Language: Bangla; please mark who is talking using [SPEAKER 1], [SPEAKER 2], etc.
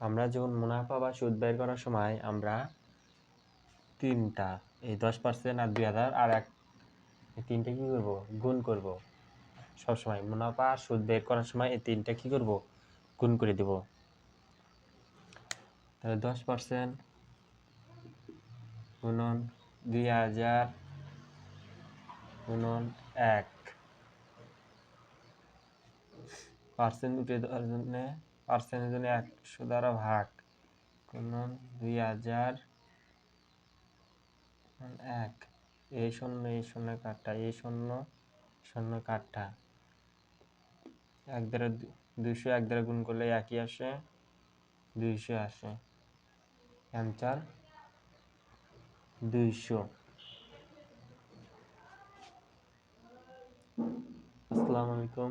[SPEAKER 1] আমরা যখন মুনাফা বা সুদ বের করার সময় আমরা তিনটা, এই দশ পার্সেন্ট আর দুই হাজার, আর এক তিনটে কী করব? গুণ করব। সবসময় মুনাফা সুদ বের করার সময় এই তিনটা কী করব? গুণ করে দেব। তাহলে দশ পার্সেন্ট গুণন দুই হাজার গুণন এক। পার্সেন্ট উঠে দেওয়ার জন্যে পার্সেন্টের জন্য একশো দ্বারা ভাগ গুণন দুই হাজার এক। এই শূন্য এই শূন্য কাঠটা এই শূন্য শূন্য কাঠটা এক দ্বারা দুইশো এক দ্বারা গুণ করলে একই আসে, দুইশো আসে। অ্যান্সার, দুইশো। আসসালামু আলাইকুম।